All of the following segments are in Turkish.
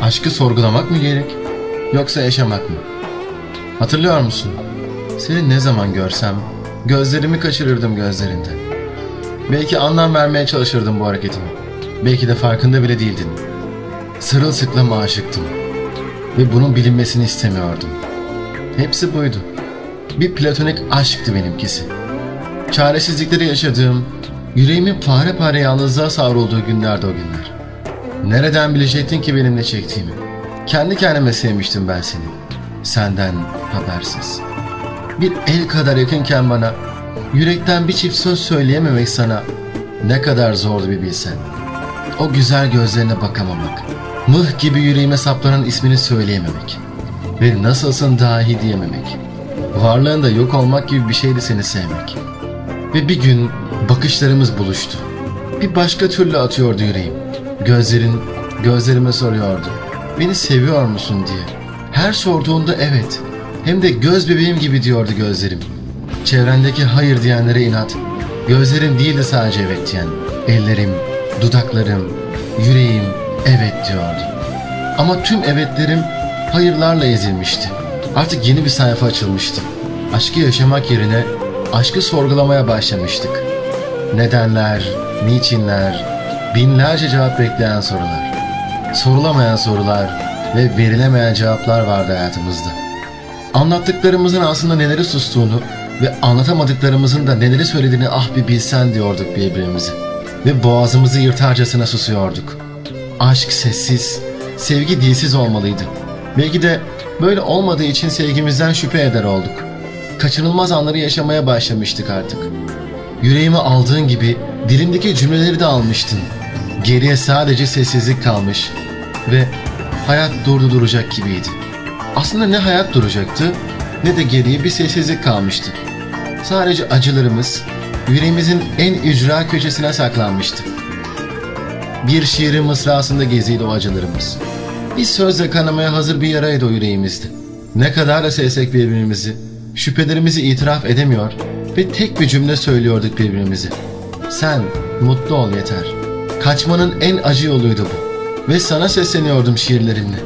Aşkı sorgulamak mı gerek? Yoksa yaşamak mı? Hatırlıyor musun? Seni ne zaman görsem gözlerimi kaçırırdım gözlerinden. Belki anlam vermeye çalışırdım bu hareketime. Belki de farkında bile değildin. Sırılsıklam aşıktım. Ve bunun bilinmesini istemiyordum. Hepsi buydu. Bir platonik aşktı benimkisi. Çaresizlikleri yaşadığım, yüreğimin pare pare yalnızlığa savrulduğu günlerdi o günler. Nereden bilecektin ki benim ne çektiğimi? Kendi kendime sevmiştim ben seni. Senden habersiz. Bir el kadar yakınken bana, yürekten bir çift söz söyleyememek sana ne kadar zordu bir bilsen. O güzel gözlerine bakamamak, mıh gibi yüreğime saplanan ismini söyleyememek ve nasılsın dahi diyememek. Varlığında yok olmak gibi bir şeydi seni sevmek. Ve bir gün bakışlarımız buluştu. Bir başka türlü atıyordu yüreğim. Gözlerin gözlerime soruyordu. Beni seviyor musun diye. Her sorduğunda evet. Hem de göz bebeğim gibi diyordu gözlerim. Çevrendeki hayır diyenlere inat. Gözlerim değil de sadece evet diyen. Ellerim, dudaklarım, yüreğim evet diyordu. Ama tüm evetlerim hayırlarla ezilmişti. Artık yeni bir sayfa açılmıştı. Aşkı yaşamak yerine aşkı sorgulamaya başlamıştık. Nedenler, niçinler, binlerce cevap bekleyen sorular. Sorulamayan sorular ve verilemeyen cevaplar vardı hayatımızda. Anlattıklarımızın aslında neleri sustuğunu ve anlatamadıklarımızın da neleri söylediğini ah bir bilsen diyorduk birbirimize. Ve boğazımızı yırtarcasına susuyorduk. Aşk sessiz, sevgi dilsiz olmalıydı. Belki de böyle olmadığı için sevgimizden şüphe eder olduk. Kaçınılmaz anları yaşamaya başlamıştık artık. Yüreğimi aldığın gibi dilimdeki cümleleri de almıştın. Geriye sadece sessizlik kalmış ve hayat durdu duracak gibiydi. Aslında ne hayat duracaktı ne de geriye bir sessizlik kalmıştı. Sadece acılarımız yüreğimizin en ücra köşesine saklanmıştı. Bir şiirin mısrasında geziydi o acılarımız. Bir sözle kanamaya hazır bir yaraydı o yüreğimizde. Ne kadar da sevsek birbirimizi, şüphelerimizi itiraf edemiyor ve tek bir cümle söylüyorduk birbirimize. Sen mutlu ol yeter. Kaçmanın en acı yoluydu bu. Ve sana sesleniyordum şiirlerimle.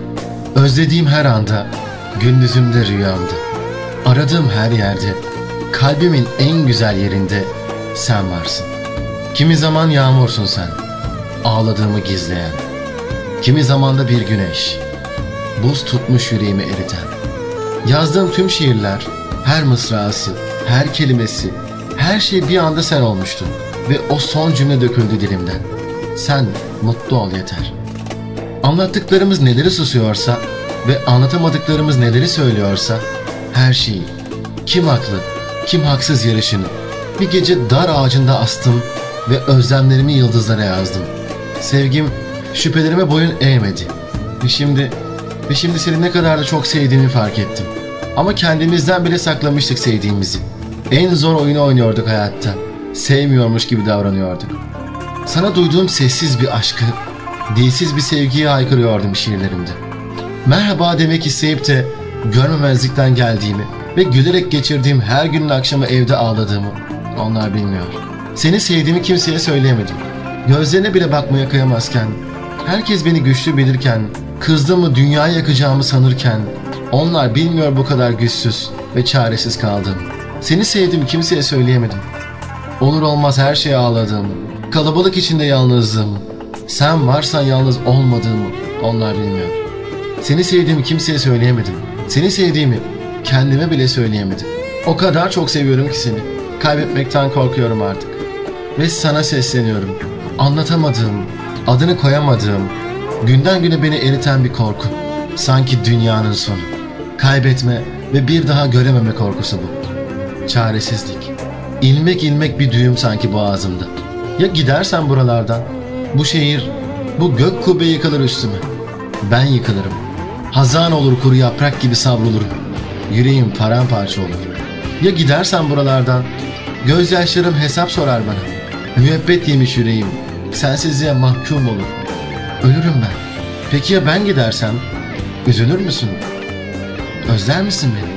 Özlediğim her anda, gündüzümde rüyamda. Aradığım her yerde, kalbimin en güzel yerinde sen varsın. Kimi zaman yağmursun sen, ağladığımı gizleyen. Kimi zaman da bir güneş, buz tutmuş yüreğimi eriten. Yazdığım tüm şiirler, her mısrası, her kelimesi, her şey bir anda sen olmuştun. Ve o son cümle döküldü dilimden. Sen mutlu ol yeter. Anlattıklarımız neleri susuyorsa ve anlatamadıklarımız neleri söylüyorsa her şeyi, kim haklı, kim haksız yarışını bir gece dar ağacında astım ve özlemlerimi yıldızlara yazdım. Sevgim şüphelerime boyun eğmedi. Ve şimdi, ve şimdi seni ne kadar da çok sevdiğimi fark ettim. Ama kendimizden bile saklamıştık sevdiğimizi. En zor oyunu oynuyorduk hayatta. Sevmiyormuş gibi davranıyorduk. Sana duyduğum sessiz bir aşkı, dilsiz bir sevgiyi haykırıyordum şiirlerimde. Merhaba demek isteyip de görmemezlikten geldiğimi ve gülerek geçirdiğim her günün akşamı evde ağladığımı onlar bilmiyor. Seni sevdiğimi kimseye söyleyemedim. Gözlerine bile bakmaya kıyamazken, herkes beni güçlü bilirken, kızdığımı dünyayı yakacağımı sanırken, onlar bilmiyor bu kadar güçsüz ve çaresiz kaldığımı. Seni sevdiğimi kimseye söyleyemedim. Olur olmaz her şeye ağladığımı, kalabalık içinde yalnızlığımı, sen varsan yalnız olmadığımı onlar bilmiyor. Seni sevdiğimi kimseye söyleyemedim. Seni sevdiğimi kendime bile söyleyemedim. O kadar çok seviyorum ki seni. Kaybetmekten korkuyorum artık. Ve sana sesleniyorum. Anlatamadığım, adını koyamadığım, günden güne beni eriten bir korku. Sanki dünyanın sonu. Kaybetme ve bir daha görememe korkusu bu. Çaresizlik. İlmek ilmek bir düğüm sanki boğazımda. Ya gidersen buralardan? Bu şehir, bu gök kubbe yıkılır üstüme. Ben yıkılırım. Hazan olur kuru yaprak gibi savrulurum. Yüreğim paramparça olur. Ya gidersen buralardan? Gözyaşlarım hesap sorar bana. Müebbet yemiş yüreğim. Sensizliğe mahkum olur. Ölürüm ben. Peki ya ben gidersem? Üzülür müsün? Özler misin beni?